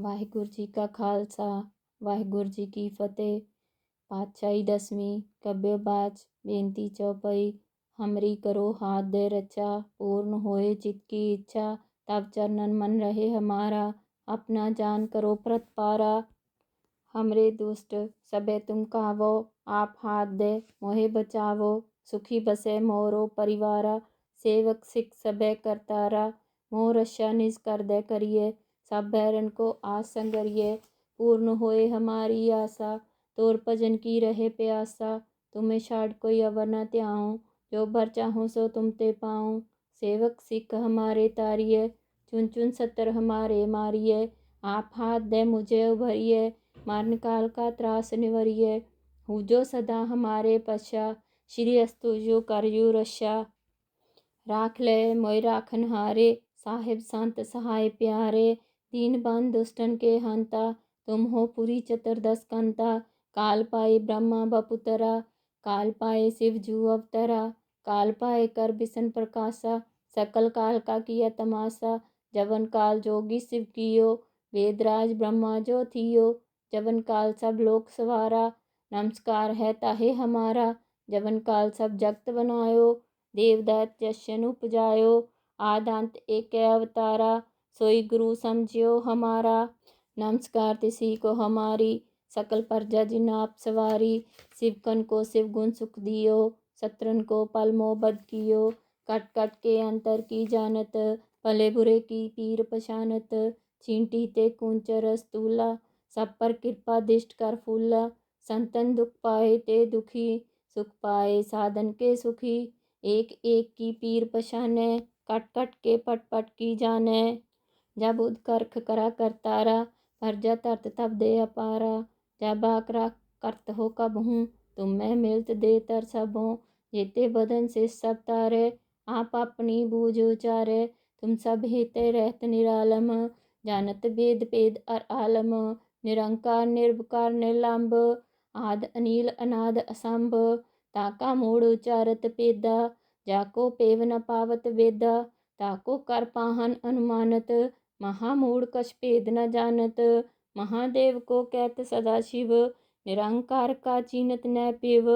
ਵਾਹਿਗੁਰੂ जी का खालसा ਵਾਹਿਗੁਰੂ जी की फतेह। ਪਾਤਸ਼ਾਹੀ दसवीं कब्य बाज बेनती ਚੌਪਈ हमरी करो हाथ दे रचा, पूर्ण होए चित की इच्छा, तब चरणन मन रहे हमारा, अपना जान करो प्रत पारा। हमरे दुष्ट, सबे तुम कहवो आप हाथ दे, मोहे बचावो, सुखी बसे मोरो परिवारा, सेवक सिख सबे करतारा, मोर रक्षा निज कर दे करिए। सब बैरन को आस संगरिए पूर्ण होए हमारी आशा। तोर भजन की रहे प्यासा, तुम्हें छाड़ कोई अवर न त्याऊं। जो भर चाहूँ सो तुम ते पाऊँ। सेवक सिख हमारे तारिए चुन चुन सतर हमारे मारिए आप हाथ दे मुझे उभरिए मारन काल का त्रास निवरिए जो सदा हमारे पशा, श्री अस्तु जो कर रक्षा राख ले मोय राखन हारे, साहिब संत सहाय प्यारे। दीन बन दुष्टन के हंता तुम हो पुरी चतुर्दश कंता। काल पाए ब्रह्मा बपुतरा, काल पाए शिव जू अवतरा। काल पाए कर बिसन प्रकाशा, सकल काल का किया तमाशा। जवन काल जोगी शिव कियो, वेदराज ब्रह्मा जो थियो। जवन काल सब लोक सवारा, नमस्कार है ताहे हमारा। जवन काल सब जगत बनायो, देवदत्त जशन उपजायो। आदंत एक अवतारा। सोई गुरु समझियो हमारा। नमस्कार, तिसी को हमारी सकल प्रजा जिन आप सवारी। शिवकन को शिव गुण सुख दियो शत्रन को पल मोहब्बत कियो। कट कट के अंतर की जानत, भले बुरे की पीर पशानत चींटी ते कुंचर स्तूला सब पर कृपा दिष्ट कर फूला। संतन दुख पाए ते दुखी, सुख पाए साधन के सुखी। एक एक की पीर पशाने कट कट के पट पट की जाने। जब करख करा करतारा भरजा तरत तब दे अपारा जब आकरा करत हो कब हूँ तुम मैं मिलत दे तर सब जेते बदन से सब तारे आप अपनी बूझ उचारे तुम सब हेते रहत निरालम जानत वेद पेद अर आलम निरंकार निर्विकार निर्लंब आद अनिल अनाद असंभ ताका मूड उचारत पेदा जाको पेव न पावत वेदा ताको कर पाहन अनुमानत महामूड कछ भेद न जानत, महादेव को कहत सदा शिव, निरंकार का चीनत न पेव।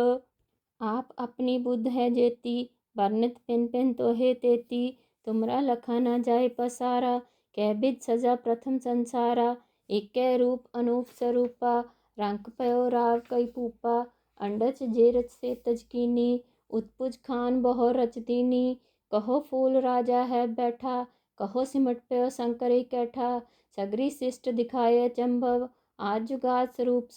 आप अपनी बुद्ध है जेती, वर्णित पिन पिन तो हे तेती। तुमरा लखा न जाए पसारा, कह बिद सजा प्रथम संसारा। एक रूप अनूप स्वरूपा रंक पयो राव कई पूपा। अंडच जेरच से तजकीनी उत्पुज खान बहु रचदीनी कहो फूल राजा है बैठा कहो सिमट पयो शंकर कैठा, सगरी शिष्ट दिखाए चंभव आज जुगात स्वरूप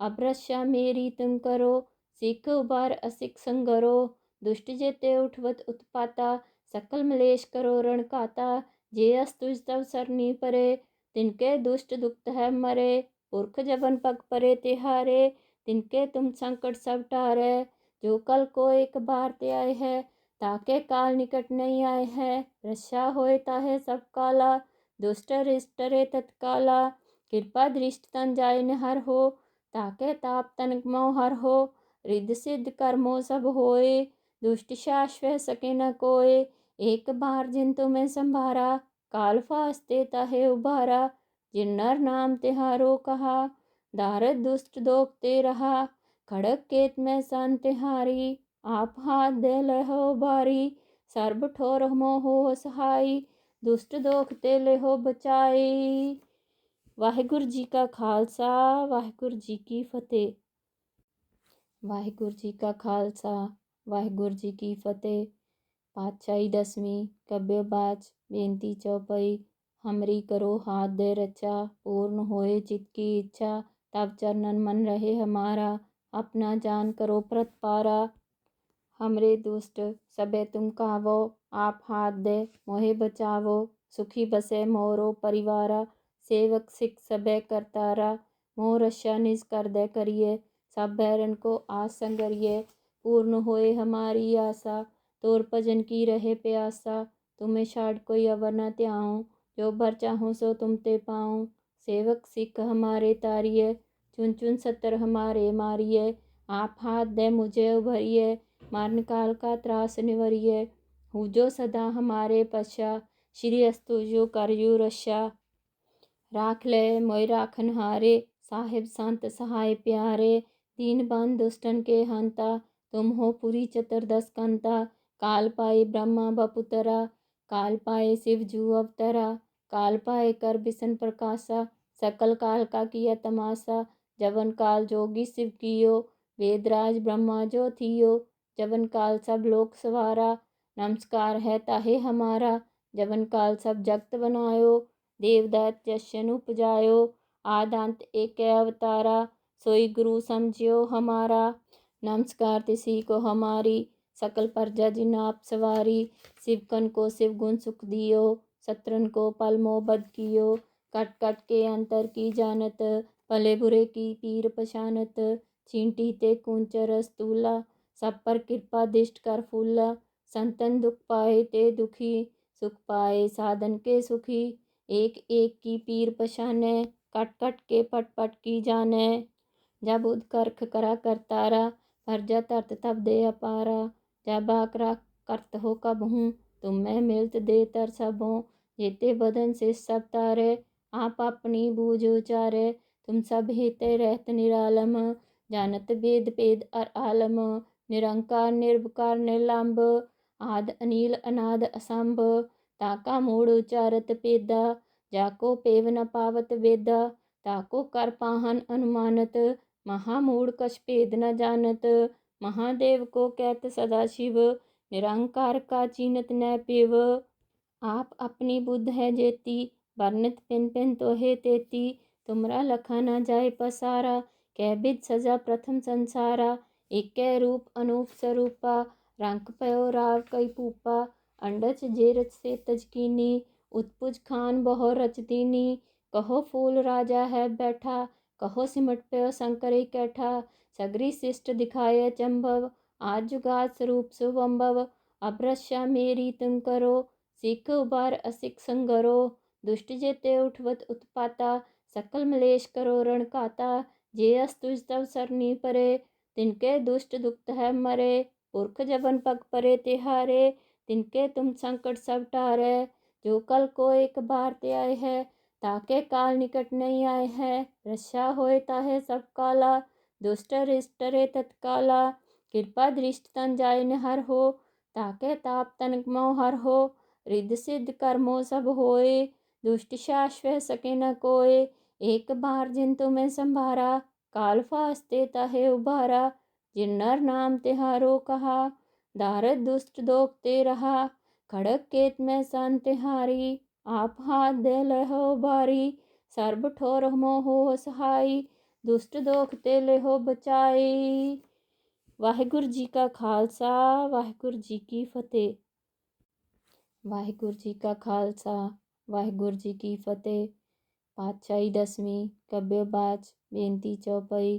अब रक्षा मेरी तुम करो, सिख उबार असिक संगरो, दुष्ट जेते उठवत उत्पाता, सकल मलेश करो रणकाता जे अस्तुज तव सरनी परे, तिनके दुष्ट दुक्त है मरे, पुरख जबन पग परे तिहारे, तिनके तुम संकट सब टारे, जो कल को एक बार ते आए है ताके काल निकट नहीं आए है। रक्षा होए ताहे सब काला, दुष्ट रिष्ट रे तत्काला। कृपा दृष्ट तन जाय हर हो, ताके ताप तन मोहर हो। रिद्ध सिद्ध कर्मो सब होए, दुष्ट शाश्व सके न कोय एक बार जिन तुम्हें संभारा, काल फास्ते ताहे उभारा। जिन नर नाम तिहारो कहा, दारद दुष्ट दोखते रहा। खड़क केत में सन तिहारी। आप हाथ दे लहो बारी सर्ब ठोर मोहो सहाई दुष्ट दोख ते लहो बचाई वाहिगुरु जी का खालसा, वाहिगुरु जी की फतेह। वाहिगुरु जी का खालसा, वाहिगुरु जी की फतेह। पातशाही दसवीं कब्यबाज बेनती चौपाई, हमरी करो हाथ दे रचा, पूर्ण होए चित की इच्छा, तब चरणन मन रहे हमारा, अपना जान करो प्रतपारा हमरे दुष्ट, सबे तुम कावो, आप हाथ दे, मोहे बचावो, सुखी बसे मोरो परिवारा, सेवक सिख सबे करतारा मोह रक्षा निज कर दे करिए, सब बैरन को आस संगरिए, पूर्ण होए हमारी आशा, तोर भजन की रहे प्यासा, तुम्हें छाड़ कोई अवर न त्याऊं, जो भर चाहूँ सो तुम ते पाऊँ, सेवक सिख हमारे तारिए, चुन चुन सतर हमारे मारिए, आप हाथ दे मुझे उभरिए मरण काल का त्रास निवरिय जो सदा हमारे पशा। श्री अस्तु जो करयु रशा। राख ले मोय राखन हारे। साहिब संत सहाय प्यारे। दीन बन दुष्टन के हंता। तुम हो पूरी चतुर्दश कंता। काल पाए ब्रह्मा बपुतरा। काल पाए शिव जू अवतरा। काल पाए कर बिशन प्रकाशा। सकल काल का किया तमाशा। जवन काल जोगी शिव कियो। वेदराज ब्रह्मा जो थियो। जवन काल सब लोक सवारा, नमस्कार है ताहे हमारा। जवन काल सब जगत बनायो, देवदत्त जशन उपजायो, आदंत एक अवतारा, सोई गुरु समझियो हमारा। नमस्कार तिसी को हमारी, सकल प्रजा जिन सवारी। शिवकन को शिव गुण सुख दियो शत्रन को पल मोहबद कियो। कट कट के अंतर की जानत, भले बुरे की पीर पशानत चींटी ते कुंचर स्तूला सब पर कृपा, दिष्ट कर फूला, संतन दुख पाए ते दुखी, सुख पाए साधन के सुखी। एक एक की पीर पशाने कट कट के पट पट की जाने। जब उदकर्ख करा करतारा प्रजा तरत तब दे अपारा। जब आकरा करत हो कब हूँ, तुम मैं मिलत दे तर सबों। जेते बदन से सब तारे, आप अपनी बूझ उचारे। तुम सब हेते रहत निरालम, जानत वेद पेद अर आलम। निरंकार, निर्विकार निर्लंब आद, अनिल, अनाद, असंभ, ताका, मूड उचारत पेदा, जाको पेव न पावत, वेदा, ताको, कर, पाहन, अनुमानत, महामूड कछ भेद न जानत, महादेव को कहत सदाशिव निरंकार का चीनत, न पेव। आप अपनी बुद्ध है जेती, वर्णित, पिन पिन तो है तेती, तुमरा लखा न जाए पसारा कैबिद सजा प्रथम संसारा। एक रूप अनूप स्वरूपा रंग पयो राव कई पूपा, अंडच जेरच से तजकीनी उत्पुज खान बहु रच दीनी। कहो फूल राजा है बैठा, कहो सिमट पयो शंकर कैठा। सगरी शिष्ट दिखाए चंभव, आज जुगात स्वरूप शुभम्भव अभ्रश्या मेरी तुम करो, सिख उबार असिक संगरो। दुष्ट जेते उठवत उत्पाता, सकल मलेश करो रणकाता जे अस्तुज तव सरनी परे तिनके दुष्ट दुक्त है मरे, पुरख जबन पग परे तिहारे, तिनके तुम संकट सब टारे। जो कल को एक बार ते आए है, ताके काल निकट नहीं आए है। रक्षा होए ताहे सब काला, दुष्ट रिष्ट रे तत्काला। कृपा दृष्ट तन जाय हर हो, ताके ताप तन मोह हर हो। रिद्ध सिद्ध कर्मो सब होए, दुष्ट शाश्व सके न कोय एक बार जिन तुम्हें संभारा कालफास्ते तहे उबारा जिन्नर नाम तिहारो कहा, दारद दुष्ट दोखते रहा, खड़क केत में सन तिहारी, आप हाथ दे लहो बारी सर्ब ठोर मोहो सहाई, दुष्ट दोखते ले हो बचाई। वाहेगुरु जी का खालसा, वाहिगुरु जी की फतेह। वाहिगुरु जी का खालसा, वाहिगुरु जी की फतेह। पातशाही दसवीं कब्बे बाज बेनती चौपाई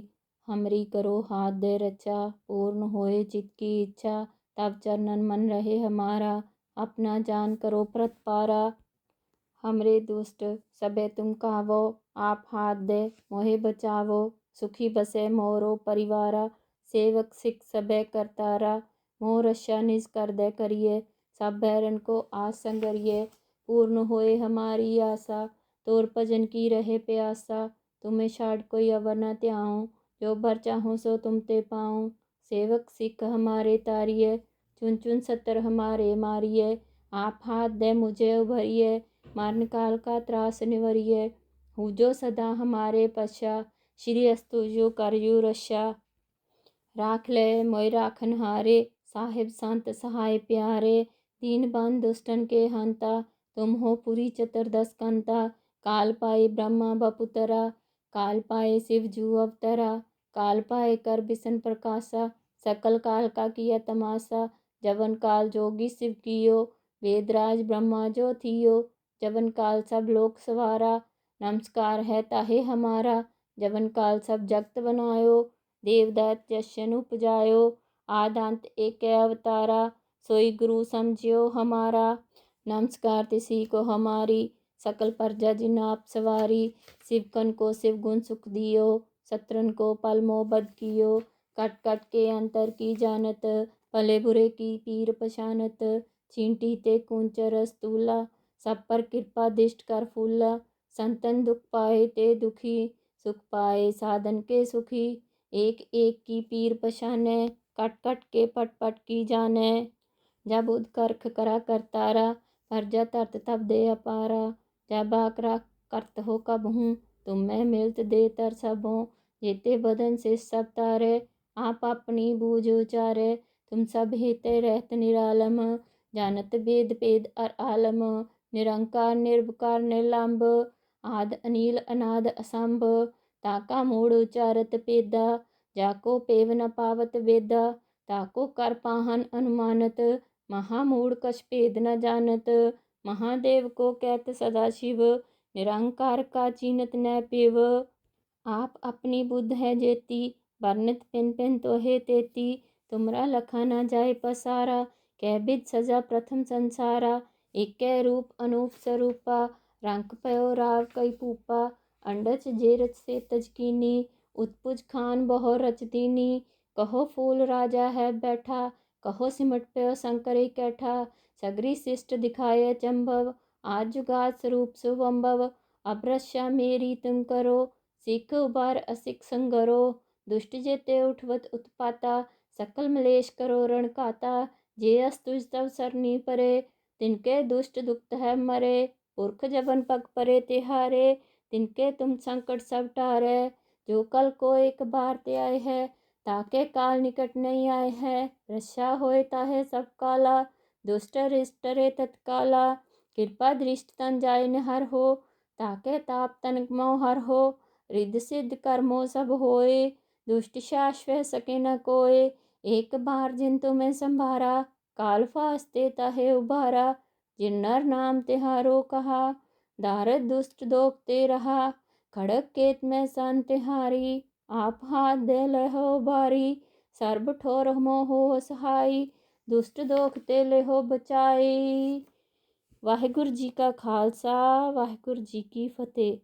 हमरी करो हाथ दे रचा पूर्ण होए चित की इच्छा तब चरणन मन रहे हमारा अपना जान करो प्रत पारा हमरे दुष्ट सबे तुम कहवो आप हाथ दे मोहे बचावो सुखी बसे मोरो परिवारा सेवक सिख सबे करतारा मोर रक्षा निज कर दे करिए सब बैरन को आज संगरिए पूर्ण होए हमारी आशा तोर भजन की रहे प्यासा तुम्हें छाड़ कोई अवर न त्याऊँ। जो भर चाहूँ सो तुम ते पाऊँ। सेवक सिख हमारे तारिए चुन चुन सतर हमारे मारिए आप हाथ दे मुझे उभरिए मरण काल का त्रास निवरिय। निवरिए जो सदा हमारे पश्चा श्री अस्तु जो करयु रशा। राख ले मोय राखन हारे, साहिब संत सहाय प्यारे। दीन बन दुष्टन के हंता, तुम हो पुरी चतुर्दश कंता। काल पाई ब्रह्मा बपुतरा। काल पाए शिव जू अवतरा, काल पाए कर बिसन प्रकाशा, सकल काल का किया तमाशा, जवन काल जोगी शिव कियो, वेदराज ब्रह्मा जो थियो, जवन काल सब लोक सवारा, नमस्कार है ताहे हमारा, जवन काल सब जगत बनायो, देवदत्त जशन उपजायो, आदंत एक अवतारा, सोई गुरु समझियो हमारा, नमस्कार तिसी को हमारी सकल प्रजा जिन आप सवारी, शिवकन को शिव गुण सुख दियो, शत्रन को पल मोहबद कियो। कट कट के अंतर की जानत, भले बुरे की पीर पशानत चींटी ते कुंचर स्तूला सब पर कृपा दिष्ट कर फूला। संतन दुख पाए ते दुखी, सुख पाए साधन के सुखी। एक एक की पीर पशाने कट कट के पट पट की जाने। जब उदकर्ख करा करतारा परजा तरत तब दे अपारा। जब आकरा करत हो कब हूँ तुम मैं मिलत दे तर सब हो जेते बदन से सब तारे आप अपनी बूझ उचारे तुम सब हेते रहत निरालम जानत वेद पेद अर आलम निरंकार निर्विकार निर्लंब आद अनिल अनाद असंभ ताका मूड उचारत पेदा जाको पेव न पावत वेदा ताको कर पाहन अनुमानत महामूड कछ भेद न जानत महादेव को कहत सदा शिव निरंकार का चिन्हत न पेव। आप अपनी बुद्ध है जेती, वर्णित पिन पिन तो है तेती। तुमरा लखा न जाए पसारा कैबिद सजा प्रथम संसारा। एक रूप अनूप स्वरूपा रंक पयो राव कई पूपा। अंडच जेरच से तजकीनी उत्पुज खान बहु रच दीनी। कहो फूल राजा है बैठा, कहो सिमट पयो शंकर कैठा। सगरी शिष्ट दिखाए चंभव आज जुगात स्वरूप शुभम्भव अब्रश्या मेरी तुम करो, सिख उबार असिक संगरो। दुष्ट जेते उठवत उत्पाता, सकल मलेश करो रण काता। जे अस्तुज तव सरनी परे, तिनके दुष्ट दुक्त है मरे। पुरख जबन पग परे तिहारे तिनके तुम संकट सब टारे। जो कल को एक बार ते आए है, ताके काल निकट नहीं आए है। रक्षा होए ताहे सब काला। दुष्ट रिष्ट रे तत्काला। कृपा दृष्ट तन जाय हर हो ताके ताप तन मोहर हो रिद्ध सिद्ध कर्मो सब होए दुष्ट शाश्व सके न कोय एक बार जिन तुम्हें संभारा काल फास्ते तहे उबारा जिन्नर नाम तिहारो कहा, दारद दुष्ट दोखते रहा। खड़क केत में सन तिहारी, आप हाथ दे लहो बारी सर्ब ठोर मोहो सहाई दुष्ट दोखते लेहो बचाई वाहिगुरु जी का खालसा, वाहिगुरु जी की फतेह।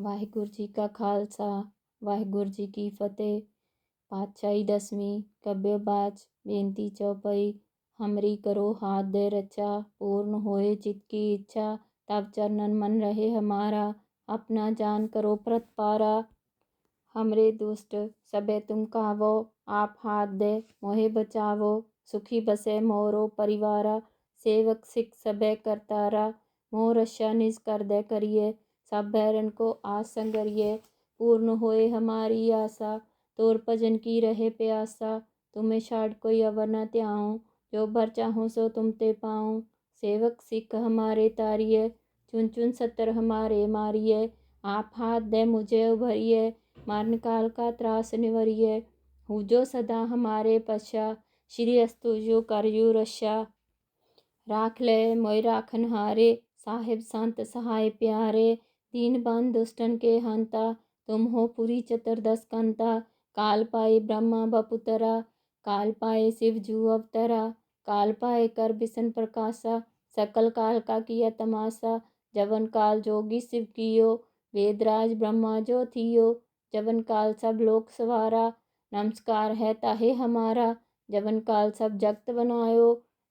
वाहिगुरु जी का खालसा, वाहिगुरु जी की फतेह। पातशाही दसवीं कब्यबाज, बेनती चौपई, हमरी करो हाथ दे रचा, पूर्ण होए चित की इच्छा, तब चरणन मन रहे हमारा, अपना जान करो प्रत पारा। हमरे दुष्ट, सबे तुम कावो। आप हाथ दे, मोहे बचावो, सुखी बसे, मोरो परिवारा, सेवक सिख सबे करतारा, मोर रक्षा निज कर दे करिए, सब बैरन को आस संगरिए। पूर्ण होए हमारी आशा, तोर भजन की रहे प्यासा। तुम्हें छाड़ कोई अवर न त्याऊँ, जो भर चाहूँ सो तुम ते पाऊँ। सेवक सिख हमारे तारिये चुन चुन सतर हमारे मारिए। आप हाथ दे, मुझे उभरिए मारन काल का त्रास निवरिए। हूँ, जो सदा हमारे पशा श्री अस्तु, जो करयु रशा राख लय मोय राखन हारे, साहेब संत सहाय प्यारे। दीन बन दुष्टन के हंता, तुम हो पूरी चतुर्दश कंता। काल पाए ब्रह्मा बपुतरा, काल पाए शिव जू अवतरा। काल पाए कर बिसन प्रकाशा, सकल काल का किया तमाशा। जवन काल जोगी शिव कियो, वेदराज ब्रह्मा जो थियो। जवन काल सब लोक सवारा नमस्कार है ताहे हमारा जवन काल सब जगत बनायो,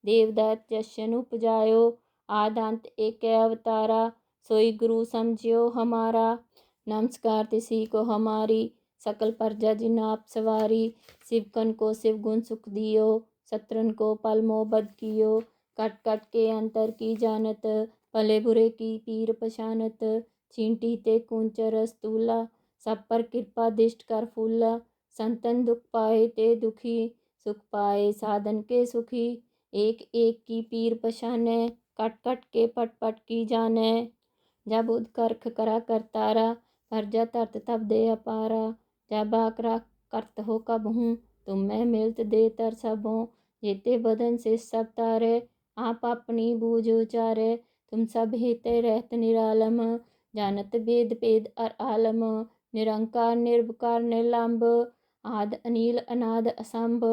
देवदत्त जशन उपजायो, आदांत एक अवतारा, सोई गुरु समझियो हमारा। नमस्कार तिसी को हमारी, सकल प्रजा जिन आप सवारी शिवकन को शिव गुण सुख दियो, शत्रन को पल मोहब्बत कियो, कट कट के अंतर की जानत भले बुरे की पीर पशानत चींटी ते कुंचर स्तूला सब पर कृपा दिष्ट कर फूला। संतन दुख पाए ते दुखी, सुख पाए साधन के सुखी। एक एक की पीर पशाने कट कट के पट पट की जाने। जब उदकर्ख करा करतारा जा तरत तब दे अपारा। जब आकरा करत हो कब हूँ, तुम मैं मिलत दे तर सब। जेते बदन से सब तारे, आप अपनी बूझ उचारे। तुम सब हेते रहत निरालम, जानत वेद पेद अर आलम। निरंकार, निर्विकार, निर्लंब। आद अनिल अनाद असंभ,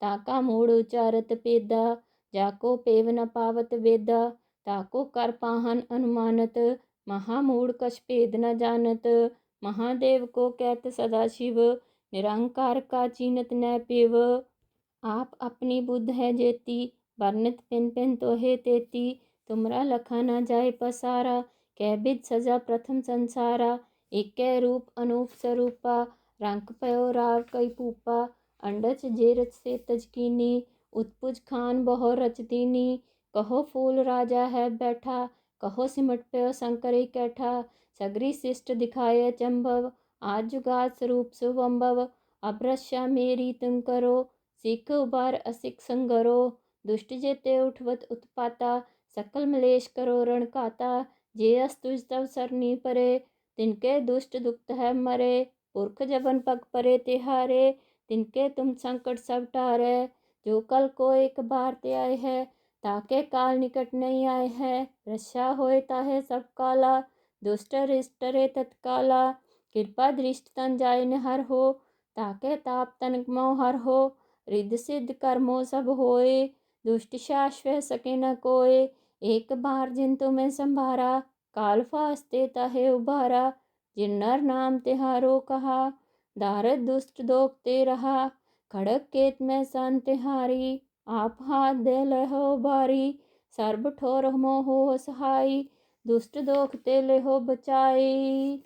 ताका मूड़ उचारत पेदा, जाको पेव न पावत वेदा, ताको कर पाहन अनुमानत महामूढ़ कश भेद न जानत, महादेव को कहत सदा शिव, निरंकार का चीनत न पिव। आप अपनी बुद्ध है जेती, वर्णित पिन पिन तोहे तेती, तुमरा लखा न जाय पसारा कैबिद सजा प्रथम संसारा, एक रूप अनूप स्वरूपा रंक पयो राव कई पूपा, अंडच जे से तजकीनी, उत्पुज खान बहो रचदीनी कहो फूल राजा है बैठा, कहो सिमट पयो शंकर कैठा। सगरी शिष्ट दिखाए चंभव, आज जुगा स्वरूप सुवंभव। अभ्रश्या मेरी तुम करो, सिख उबार असिख संगरो। दुष्ट जेते उठवत उत्पाता, सकल मलेश करो रणकाता जे अस्तुज तव सरनी परे, तिनके दुष्ट दुख्त है मरे। पुरख जबन पग परे तिहारे, तिनके तुम संकट सब टारे। जो कल को एक बार ते आए है, ताके काल निकट नहीं आए है। रक्षा होए ताहे सब काला, दुष्ट रिष्ट रे तत्काला। कृपा दृष्ट तन जाय हर हो, ताके ताप तन मोह हर हो। रिद्ध सिद्ध कर्मो सब होए, दुष्ट शाश्व सके न कोय एक बार जिन तुम्हें संभारा, काल फास्ते तहे उभारा। जिन नर नाम तिहारो कहा दारद दुष्ट दोखते रहा खड़क केत में सन तिहारी आप हाथ दे लहो बारी ਸਰਬ ਠੋਰ ਮੋਹ ਸਹਾਈ ਦੁਸ਼ਟ ਦੋਖ ਤੇ ਲਿਹੋ ਬਚਾਈ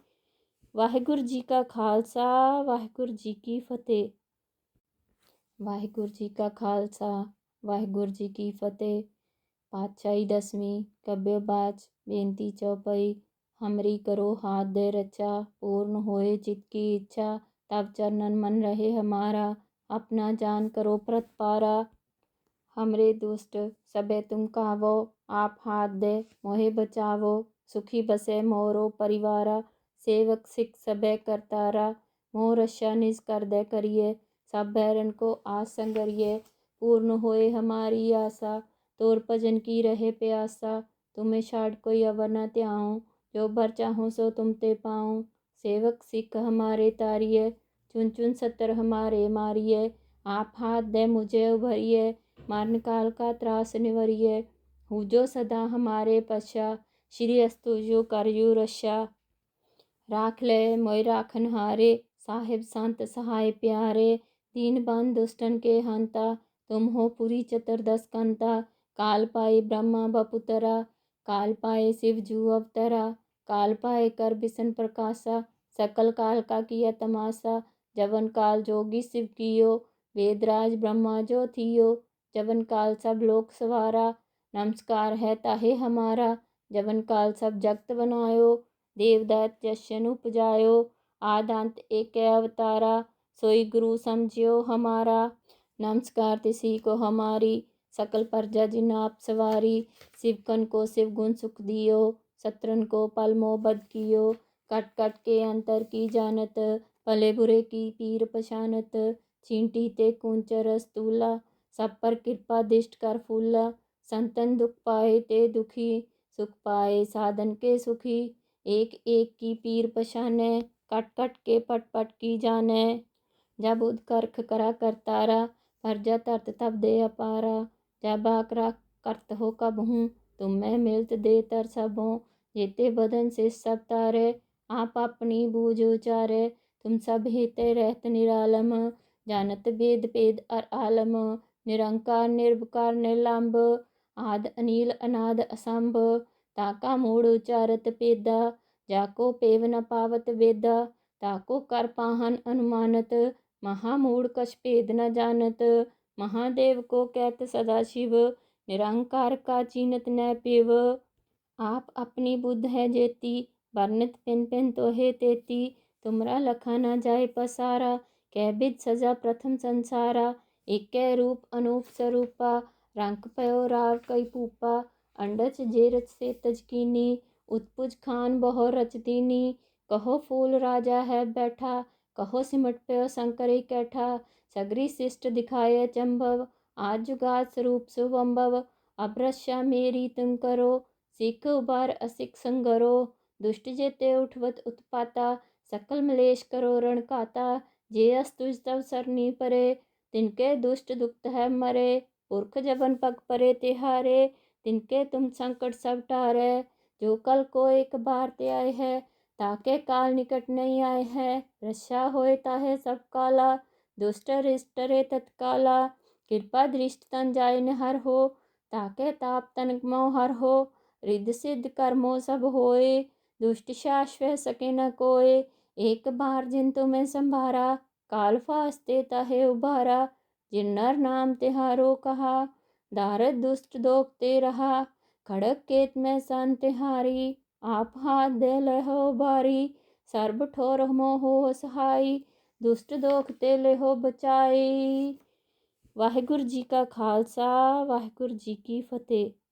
ਵਾਹਿਗੁਰੂ ਜੀ ਕਾ ਖਾਲਸਾ ਵਾਹਿਗੁਰੂ ਜੀ ਕੀ ਫਤਿਹ ਵਾਹਿਗੁਰੂ ਜੀ ਕਾ ਖਾਲਸਾ ਵਾਹਿਗੁਰੂ ਜੀ ਕੀ ਫਤਿਹ ਪਾਤਸ਼ਾਹੀ ਦਸਵੀਂ ਕੱਬਿਓ ਬਾਚ ਬੇਨਤੀ ਚੌਪਈ हमरी करो हाथ दे रचा, पूर्ण होए चित की इच्छा। तब चरणन मन रहे हमारा, अपना जान करो प्रत पारा। हमरे दुष्ट, सबे तुम कहो आप हाथ दे, मोहे बचावो। सुखी बसे मोरो परिवारा, सेवक सिख सबे करतारा। मोर रशा निज कर दे करिए, सब बैरन को आस संगरिए। पूर्ण होए हमारी आशा, तोर भजन की रहे प्यासा। तुम्हें छाड़ कोई अवर न त्याऊँ। जो भर चाहूँ सो तुम ते पाऊँ। सेवक सिख हमारे तारिय चुन चुन सतर हमारे मारिय आप हाथ दे मुझे उभरिए मारन काल का त्रास निवरिए। जो सदा हमारे पश्चा श्री अस्तु जो कर यू रक्षा राख ले मोय राखन हारे, साहेब संत सहाय प्यारे। दीन बन दुष्टन के हंता, तुम हो पुरी चतुर्दश कंता। काल पाए ब्रह्मा बपुतरा, काल पाए शिव जू अवतरा। काल पाए कर बिसन प्रकाशा, सकल काल का किया तमाशा, जवन काल जोगी शिव कियो, वेदराज ब्रह्मा जो थियो, जवन काल सब लोक सवारा, नमस्कार है ताहे हमारा, जवन काल सब जगत बनायो, देवदत्त जशन उपजायो, आदांत एक अवतारा, सोई गुरु समझियो हमारा, नमस्कार तिसी को हमारी, सकल प्रजा जिन आप सवारी शिवकन को शिव गुण सुख दियो। शत्रन को पल मोहबद कियो, कट कट के अंतर की जानत भले बुरे की पीर पशानत चींटी ते कुंचर स्तूला सब पर कृपा दिष्ट कर फूला, संतन दुख पाए ते दुखी, सुख पाए साधन के सुखी, एक एक की पीर पशाने कट कट के पट पट की जाने। जब उद करख करा करतारा फर्जा तरत तब दे अपारा, जब आकरा करत हो कब हूँ, तुम मैं मिलत दे तर सब जेते बदन से सब तारे आप अपनी बूझ उचारे तुम सब हेते रहत निरालम जानत वेद पेद अर आलम निरंकार निर्विकार निर्लंब आद अनिल अनाद असंभ ताका मूड उचारत पेदा जाको पेव न पावत वेदा ताको कर पाहन अनुमानत महामूढ़ कछ भेद न जानत महादेव को कहत सदा शिव निरंकार का चीनत न पिव आप अपनी बुद्ध है जेती, वर्णित पिन पिन तो है तेती। तुमरा लखा न जाए पसारा कैबिद सजा प्रथम संसारा। एक रूप अनूप स्वरूपा रंक पयो राव कई पूपा। अंडच जे रच से तजकीनी उत्पुज खान बहो रच दीनी। कहो फूल राजा है बैठा, कहो सिमट पयो शंकर कैठा। सगरी शिष्ट दिखाए चंभव, आज जुगात स्वरूप सुवंभव। अभ्रशा मेरी तुम करो सिख उबार असिख संगरो दुष्ट जेते उठवत उत्पाता सकल मलेश करो रण घाता जे अस तुझ तव सरनी परे तिनके दुष्ट दुक्त है मरे पुरख जबन पग परे तिहारे तिनके तुम संकट सब टारे जो कल को एक बार ते आए है ताके काल निकट नहीं आए है रक्षा होए ताहे सब काला दुष्ट रिष्ट रे तत्काला कृपा दृष्ट तन जाय हर हो ताके ताप तनक मोहर हो रिद्ध सिद्ध कर्मो सब होए, दुष्ट शाश्व सके न कोय एक बार जिन तुम्हें संभारा, काल फास्ते तहे उभारा। जिन नर नाम तिहारो कहा, दारद दुष्ट दोखते रहा। खड़क केत में सन तिहारी, आप हाथ दे लहो बारी सर्ब ठोर मोहो सहाई, दुष्ट दोखते लेहो बचाई। वाहेगुरु जी का खालसा, वाहेगुरु जी की फतेह।